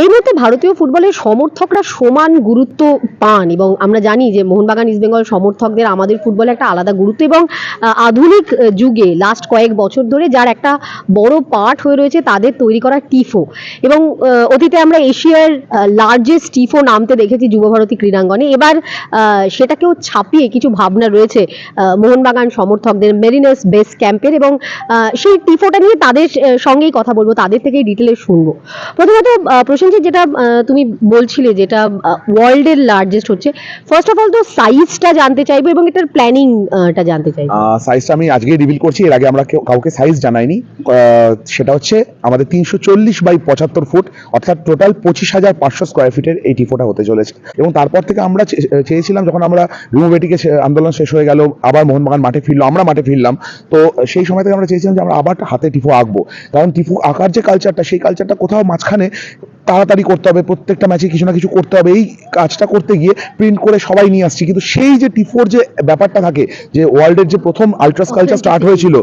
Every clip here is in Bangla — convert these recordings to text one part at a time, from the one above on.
এই মুহূর্তে ভারতীয় ফুটবলের সমর্থকরা সমান গুরুত্ব পান এবং আমরা জানি যে মোহনবাগান ইস্টবেঙ্গল সমর্থকদের আমাদের ফুটবলে একটা আলাদা গুরুত্ব এবং আধুনিক যুগে লাস্ট কয়েক বছর ধরে যার একটা বড় পার্ট হয়ে রয়েছে তাদের তৈরি করা টিফো এবং অতীতে আমরা এশিয়ার লার্জেস্ট টিফো নামতে দেখেছি যুবভারতী ক্রীড়াঙ্গনে। এবার সেটাকেও ছাপিয়ে কিছু ভাবনা রয়েছে মোহনবাগান সমর্থকদের মেরিনাস বেস ক্যাম্পের এবং সেই টিফোটা নিয়ে তাদের সঙ্গেই কথা বলব, তাদের থেকেই ডিটেলে শুনব। প্রথমত প্রসেনজিৎ, যেটা তুমি বলছিলে যেটা ওয়ার্ল্ডের লার্জেস্ট হচ্ছে ফার্স্ট অফ অল তো সাইজটা জানতে চাইব এবং এটার প্ল্যানিংটা জানতে চাইব। সাইজটা আমি আজকেই রিভিল করছি, এর আগে আমরা কাউকে সাইজ জানাইনি। সেটা হচ্ছে আমাদের তিনশো চল্লিশ বাই পঁচাত্তর ফুট অর্থাৎ টোটাল পঁচিশ হাজার পাঁচশো স্কোয়ার ফিটের এই টিফোটা হতে চলেছে। এবং তারপর থেকে আমরা চেয়েছিলাম যখন আমরা রিমোভেটিকে আন্দোলন শেষ হয়ে গেল, আবার মোহনবাগান মাঠে ফিরলো, আমরা মাঠে ফিরলাম, তো সেই সময় থেকে আমরা চেয়েছিলাম যে আমরা আবার হাতে টিফো আঁকবো। কারণ টিফো আঁকার যে কালচারটা সেই কালচারটা কোথাও মাঝখানে তাড়াতাড়ি করতে হবে প্রত্যেকটা ম্যাচে কিছু না কিছু করতে হবে। এই কাজটা করতে গিয়ে প্রিন্ট করে সবাই নিয়ে আসছি। কিন্তু সেই যে টিফোর যে ব্যাপারটা থাকে যে ওয়ার্ল্ডের যে প্রথম আলট্রাস কালচার স্টার্ট হয়েছিল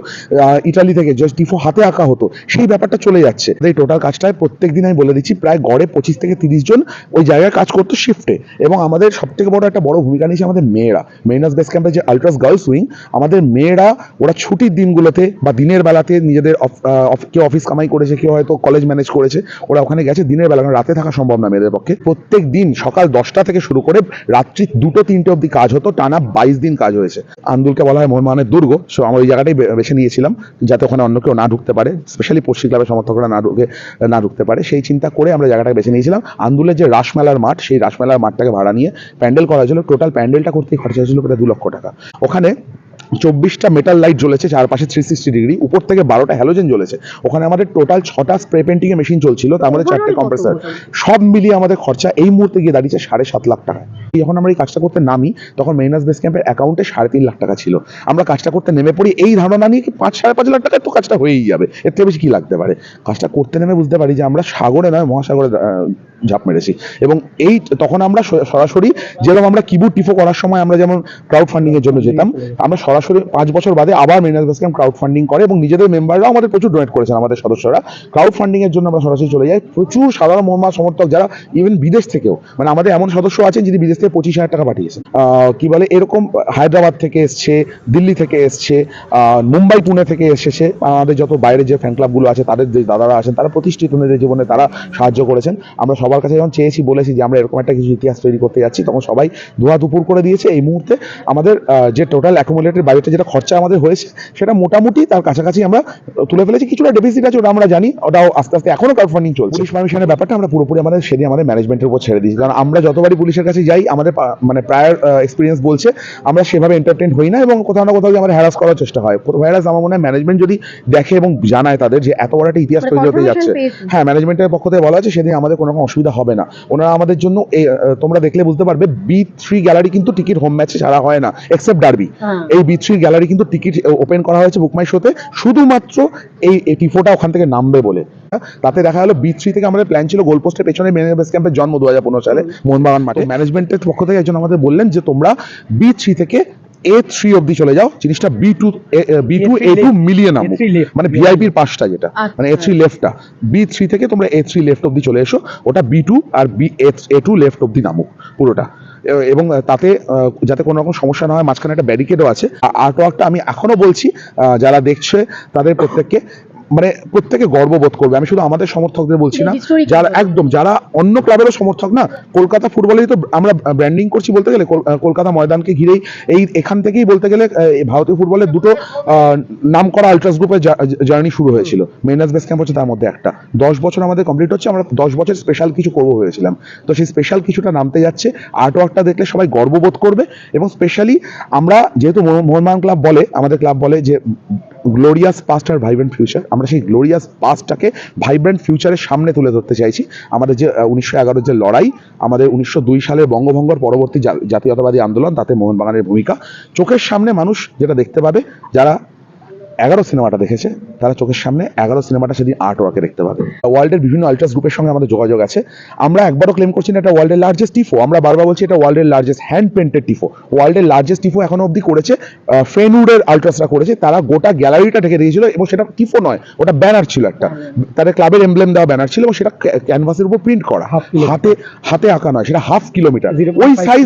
ইটালি থেকে যে টিফো হাতে আঁকা হতো সেই ব্যাপারটা চলে যাচ্ছে। এই টোটাল কাজটায় প্রত্যেক দিন আমি বলে দিচ্ছি প্রায় গড়ে পঁচিশ থেকে তিরিশ জন ওই জায়গায় কাজ করতো শিফটে এবং আমাদের সব থেকে বড় একটা বড় ভূমিকা নিয়েছে আমাদের মেয়েরা। মেরিনাস বেস ক্যাম্পে যে আলট্রাস গার্লস উইং আমাদের মেয়েরা ওরা ছুটির দিনগুলোতে বা দিনের বেলাতে নিজেদের অফ- আহ, অফ- কেউ অফিস কামাই করেছে কেউ হয়তো কলেজ ম্যানেজ করেছে ওরা ওখানে গেছে দিনের বেলা কারণ রাতে থাকা সম্ভব না মেয়েদের পক্ষে। প্রত্যেক দিন সকাল দশটা থেকে শুরু করে রাত্রি দুটো, তিনটে অবধি কাজ হতো, টানা বাইশ দিন কাজ হয়েছে। আন্দুলকে বলা হয় মোহনবাগানের দুর্গ, সো আমরা ওই জায়গাটাই বেছে নিয়েছিলাম, যাতে ওখানে অন্য কেউ না ঢুকতে পারে স্পেশালি পশ্চিম ক্লাবের সমর্থকরা না ঢুকে, না ঢুকতে পারে। সেই চিন্তা করে আমরা জায়গাটাকে বেছে নিয়েছিলাম। আন্দুলের যে রাসমেলার মাঠ, সেই রাসমেলার মাঠটাকে ভাড়া নিয়ে প্যান্ডেল করা হয়েছিল। টোটাল প্যান্ডেলটা করতে খরচা হয়েছিল প্রায় দু লক্ষ টাকা। ওখানে চব্বিশটা মেটাল লাইট জ্বলেছে চারপাশে থ্রি সিক্সটি ডিগ্রি উপর থেকে বারোটা হ্যালোজেন জ্বলেছে। ওখানে আমাদের টোটাল ছটা স্প্রে পেন্টিং এর মেশিন চলছিল তার মধ্যে চারটে কম্প্রেসার সব মিলিয়ে আমাদের খরচা এই মুহূর্তে গিয়ে দাঁড়িয়েছে সাড়ে সাত লাখ টাকা যখন আমরা এই কাজটা করতে নামি, তখন মেরিনাস বেস ক্যাম্পের অ্যাকাউন্টে সাড়ে তিন লাখ টাকা ছিল। আমরা কাজটা করতে নেমে পড়ি, এই ধারণা নিয়ে কি পাঁচ, সাড়ে পাঁচ লাখ টাকায় তো কাজটা হয়েই যাবে। এর থেকে বেশি কি লাগতে পারে? কাজটা করতে নেমে বুঝতে পারি যে আমরা সাগরে নয়, মহাসাগরে ঝাঁপ মেরেছি। এবং এই তখন আমরা সরাসরি যেরকম আমরা কিবু টিফো করার সময় আমরা যেমন ক্রাউড ফান্ডিং এর জন্য যেতাম, আমরা সরাসরি পাঁচ বছর বাদে আবার Mariners base camp crowd funding করে এবং নিজেদের মেম্বাররাও আমাদের প্রচুর ডোনেট করেছেন, আমাদের সদস্যরা। ক্রাউড ফান্ডিং এর জন্য আমরা সরাসরি চলে যাই। প্রচুর সাধারণ মোহনমা সমর্থক যারা ইভেন বিদেশ থেকেও মানে আমাদের এমন সদস্য আছেন যিনি বিদেশ থেকে পঁচিশ হাজার টাকা পাঠিয়েছে। কি বলে, এরকম হায়দ্রাবাদ থেকে এসছে, দিল্লি থেকে এসছে মুম্বাই, পুনে থেকে এসেছে। আমাদের যত বাইরের যে ফ্যান ক্লাবগুলো আছে, তাদের যে দাদারা আছেন, তারা প্রতিষ্ঠিত নিজের জীবনে তারা সাহায্য করেছেন। আমরা সবার কাছে যখন চেয়েছি, বলেছি যে আমরা এরকম একটা কিছু ইতিহাস তৈরি করতে যাচ্ছি, তখন সবাই ধোয়া দুপুর করে দিয়েছে। এই মুহূর্তে আমাদের যে টোটাল অ্যাকুমুলেটেড বাজেটে যেটা খরচা আমাদের হয়েছে, সেটা মোটামুটি তার কাছাকাছি আমরা তুলে ফেলেছি। কিছুটা ডেফিসিট আছে, ওটা আমরা জানি, ওটাও আস্তে আস্তে এখনও ক্রাউড ফান্ডিং চলছে। পুলিশ পারমিশনের ব্যাপারটা আমরা পুরোপুরি আমাদের সেদিন আমাদের ম্যানেজমেন্টের উপর ছেড়ে দিয়েছি। কারণ আমরা যতবারই পুলিশের কাছে যাই আমাদের মানে প্রায়র এক্সপিরিয়েন্স বলছে আমরা সেভাবে এন্টারটেন হই না এবং কোথাও না কোথাও যে আমাদের হ্যারাস করার চেষ্টা হয়। হ্যারাস আমার মনে হয় ম্যানেজমেন্ট যদি দেখে এবং জানায় তাদের যে এত বড় একটা ইতিহাস মানে তৈরি হতে যাচ্ছে। হ্যাঁ ম্যানেজমেন্টের পক্ষ থেকে বলা আছে সেদিন আমাদের কোনো রকম অসুবিধা হবে না। ওনারা আমাদের জন্য তোমরা দেখলে বুঝতে পারবে বি থ্রি গ্যালারি কিন্তু টিকিট হোম ম্যাচে ছাড়া হয় না এক্সেপ্ট ডার্বি হ্যাঁ। এই বি থ্রি গ্যালারি কিন্তু টিকিট ওপেন করা হয়েছে বুকমাই শোতে শুধুমাত্র এই এই টিফোটা ওখান থেকে নামবে বলে। তাতে দেখা গেলো বি থ্রি থেকে আমাদের প্ল্যান ছিল গোলপোস্টের পেছনে মেনে বেস ক্যাম্পের জন্ম দু হাজার পনেরো সালে মোহনবাগান মাঠে। ম্যানেজমেন্টের পক্ষ থেকে একজন আমাদের বললেন যে তোমরা বি থ্রি থেকে এ থ্রি অব্দি চলে যাও। জিনিসটা B two B two A two মিলিয়ে নামো মানে ভিআইপির পাশটা যেটা মানে এ থ্রি লেফটটা বি থ্রি থেকে তোমরা এ থ্রি লেফট অব্দি চলে এসো। ওটা বি টু আর বি এ টু লেফট অব্দি নামুক পুরোটা। এবং তাতে যাতে কোনো রকম সমস্যা না হয় মাঝখানে একটা ব্যারিকেডও আছে। আর্ট ওয়ার্কটা আমি এখনও বলছি আহ, যারা দেখছে তাদের প্রত্যেককে মানে প্রত্যেকে গর্ববোধ করবে। আমি শুধু আমাদের সমর্থকদের বলছি না যারা একদম যারা অন্য ক্লাবেরও সমর্থক না কলকাতা ফুটবলেই তো আমরা ব্র্যান্ডিং করছি বলতে গেলে কলকাতা ময়দানকে ঘিরেই এই এখান থেকেই বলতে গেলে ভারতীয় ফুটবলের দুটো নাম করা আলট্রাস গ্রুপের জার্নি শুরু হয়েছিল। মেনাস বেস ক্যাম্প হচ্ছে তার মধ্যে একটা। দশ বছর আমাদের কমপ্লিট হচ্ছে আমরা দশ বছর স্পেশাল কিছু করব ভেবেছিলাম। তো সেই স্পেশাল কিছুটা নামতে যাচ্ছে আর্ট ওয়ার্কটা দেখলে সবাই গর্ববোধ করবে এবং স্পেশালি আমরা যেহেতু মোহন- মোহনবাগান ক্লাব বলে আমাদের ক্লাব বলে যে গ্লোরিয়াস পাস্ট আর ভাইব্রেন্ট ফিউচার আমরা সেই গ্লোরিয়াস পাস্টটাকে ভাইব্রেন্ট ফিউচারের সামনে তুলে ধরতে চাইছি। আমাদের যে উনিশশো যে লড়াই, আমাদের উনিশশো দুই বঙ্গভঙ্গর পরবর্তী জাতীয়তাবাদী আন্দোলন, তাতে মোহনবাগানের ভূমিকা। চোখের সামনে মানুষ যেটা দেখতে পাবে, যারা এগারো সিনেমাটা দেখেছে তারা চোখের সামনে এগারো সিনেমাটা সেদিন আর্ট ওয়ার্কে দেখতে পাবে। ওয়ার্ল্ডের বিভিন্ন আল্ট্রাস গ্রুপের সঙ্গে আমাদের যোগাযোগ আছে। আমরা একবারও ক্লেম করছি না এটা ওয়ার্ল্ডের লার্জেস্ট টিফো আমরা বারবার বলছি এটা ওয়ার্ল্ডের লার্জেস্ট হ্যান্ড পেন্টেড টিফো ওয়ার্ল্ডের লার্জেস্ট টিফো এখনও অবধি করেছে ফেনউডের আল্ট্রাসরা করেছে। তারা গোটা গ্যালারিটা ঢেকে দিয়েছিল এবং সেটা টিফো নয় ওটা ব্যানার ছিল একটা। তাদের ক্লাবের এমব্লেম দেওয়া ব্যানার ছিল এবং সেটা ক্যানভাসের উপর প্রিন্ট করা। হাতে হাতে আঁকা নয় সেটা হাফ কিলোমিটার ওই সাইজ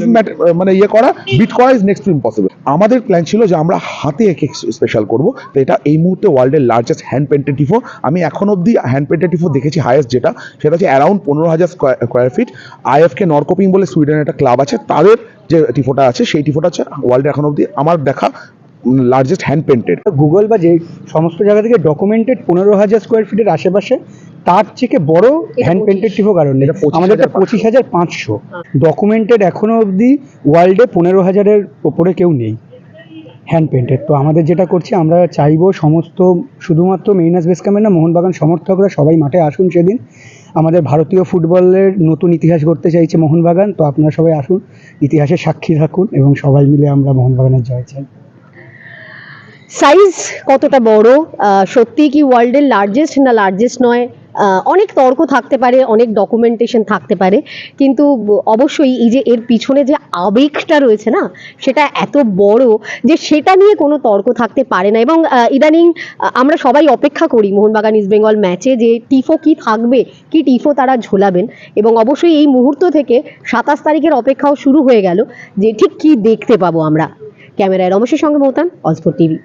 মানে ইয়ে করা বিট করা ইজ নেক্সট টু ইম্পসিবল আমাদের প্ল্যান ছিল যে আমরা হাতে এঁকে স্পেশাল করব তো এটা এই মুহূর্তে ওয়ার্ল্ডের লার্জেস্ট হ্যান্ড পেন্টেড টিফো আমি এখন অবধি হ্যান্ড পেন্টেড টিফো দেখেছি হায়েস্ট যেটা। সেটা হচ্ছে অ্যারাউন্ড পনেরো হাজার square square feet IFK Norrkoping বলে সুইডেনের একটা ক্লাব আছে তাদের যে টিফোটা আছে সেই টিফোটা হচ্ছে ওয়ার্ল্ডে এখন অবধি আমার দেখা লার্জেস্ট হ্যান্ড পেন্টেড গুগল বা যে সমস্ত জায়গা থেকে ডকুমেন্টেড পনেরো হাজার স্কোয়ার ফিটের আশেপাশে তার থেকে বড় হ্যান্ড পেন্টেড টিফো কারণ নেই। আমাদের পঁচিশ হাজার পাঁচশো। ডকুমেন্টেড এখনও অবধি ওয়ার্ল্ডে পনেরো হাজারের ওপরে কেউ নেই। হ্যান্ড পেন্টেড তো আমাদের যেটা করছি, আমরা চাইব সমস্ত, শুধুমাত্র মেইনাস বেস ক্যাম্পের না, মোহনবাগান সমর্থকরা সবাই মাঠে আসুন সেদিন। আমাদের ভারতীয় ফুটবলের নতুন ইতিহাস গড়তে চাইছে মোহনবাগান, তো আপনারা সবাই আসুন, ইতিহাসের সাক্ষী থাকুন এবং সবাই মিলে আমরা মোহনবাগানের জয় চাই। সাইজ কতটা বড়? সত্যি কি ওয়ার্ল্ডের লার্জেস্ট না লার্জেস্ট নয়? অনেক তর্ক থাকতে পারে, অনেক ডকুমেন্টেশন থাকতে পারে, কিন্তু অবশ্যই এই যে এর পিছনে যে আবেগটা রয়েছে না, সেটা এত বড় যে সেটা নিয়ে কোনো তর্ক থাকতে পারে না। এবং ইদানিং আমরা সবাই অপেক্ষা করি মোহনবাগান ইস্ট বেঙ্গল ম্যাচে যে টিফো কি থাকবে, কি টিফো তারা ঝোলাবেন। এবং অবশ্যই এই মুহূর্ত থেকে সাতাশ তারিখের অপেক্ষাও শুরু হয়ে গেল যে ঠিক কি দেখতে পাবো আমরা। ক্যামেরায় রমেশের সঙ্গে মৌতান অজফর টিভি